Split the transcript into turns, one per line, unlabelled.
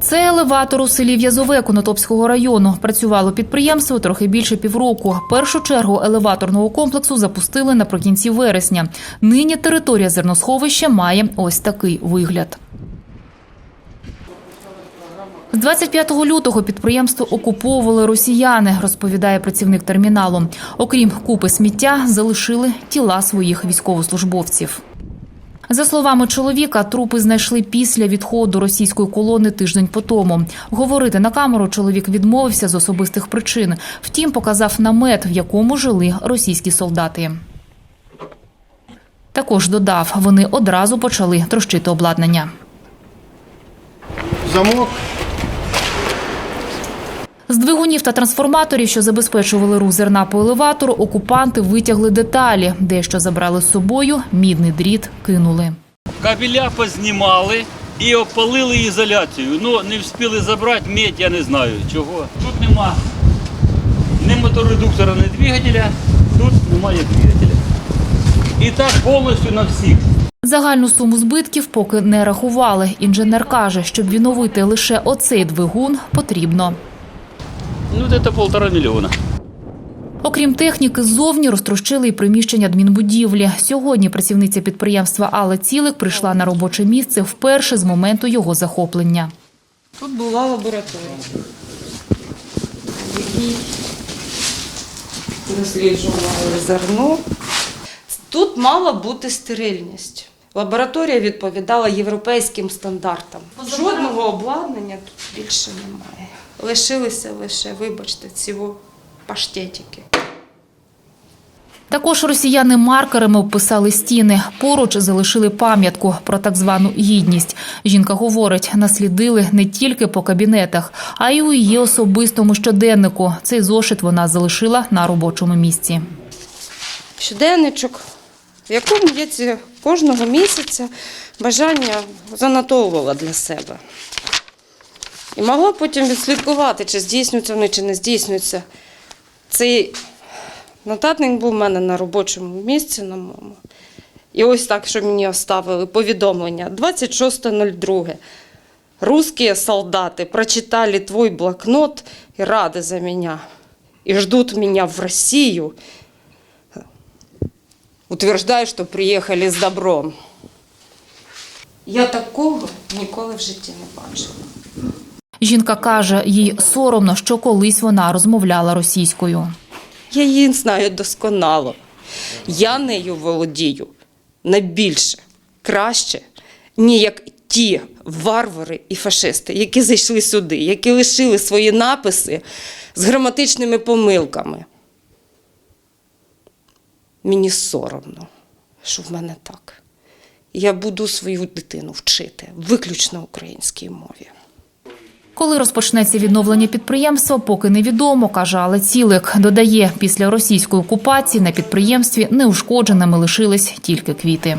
Це елеватор у селі В'язове Конотопського району. Працювало підприємство трохи більше півроку. Першу чергу елеваторного комплексу запустили наприкінці вересня. Нині територія зерносховища має ось такий вигляд. З 25 лютого підприємство окуповували росіяни, розповідає працівник терміналу. Окрім купи сміття, залишили тіла своїх військовослужбовців. За словами чоловіка, трупи знайшли після відходу російської колони тиждень по тому. Говорити на камеру чоловік відмовився з особистих причин. Втім, показав намет, в якому жили російські солдати. Також додав, вони одразу почали трощити обладнання.
Замок
З двигунів та трансформаторів, що забезпечували рух зерна по елеватору, окупанти витягли деталі. Дещо забрали з собою, мідний дріт кинули.
Кабеля познімали і опалили ізоляцію. Ну, не встигли забрати медь, я не знаю чого. Тут нема ні моторедуктора, ні двигателя, тут немає двигателя. І так повністю на всіх.
Загальну суму збитків поки не рахували. Інженер каже, щоб відновити лише оцей двигун, потрібно.
Ну, це полтора мільйона.
Окрім техніки, ззовні розтрощили і приміщення адмінбудівлі. Сьогодні працівниця підприємства Алла Цілик прийшла на робоче місце вперше з моменту його захоплення.
Тут була лабораторія, в якій досліджували зерно. Тут мала бути стерильність. Лабораторія відповідала європейським стандартам. Жодного обладнання тут більше немає. Лишилися лише, вибачте, ці паштетики.
Також росіяни маркерами обписали стіни. Поруч залишили пам'ятку про так звану гідність. Жінка говорить, наслідили не тільки по кабінетах, а й у її особистому щоденнику. Цей зошит вона залишила на робочому місці.
Щоденничок, в якому я ці кожного місяця бажання занотовувала для себе. І могла потім відслідкувати, чи здійснюються вони, чи не здійснюються. Цей нотатник був у мене на робочому місці на моєму. І ось так, що мені оставили повідомлення. 26.02. Русские солдаты прочитали твой блокнот и рады за меня. И ждут меня в Россию. Утверждаю, що приїхали з добром. Я такого ніколи в житті не бачила.
Жінка каже, їй соромно, що колись вона розмовляла російською.
Я її знаю досконало. Я нею володію найбільше, краще, ні як ті варвари і фашисти, які зайшли сюди, які лишили свої написи з граматичними помилками. Мені соромно, що в мене так. Я буду свою дитину вчити виключно українській мові.
Коли розпочнеться відновлення підприємства, поки невідомо, каже Алецілик. Цілик. Додає, після російської окупації на підприємстві неушкодженими лишились тільки квіти.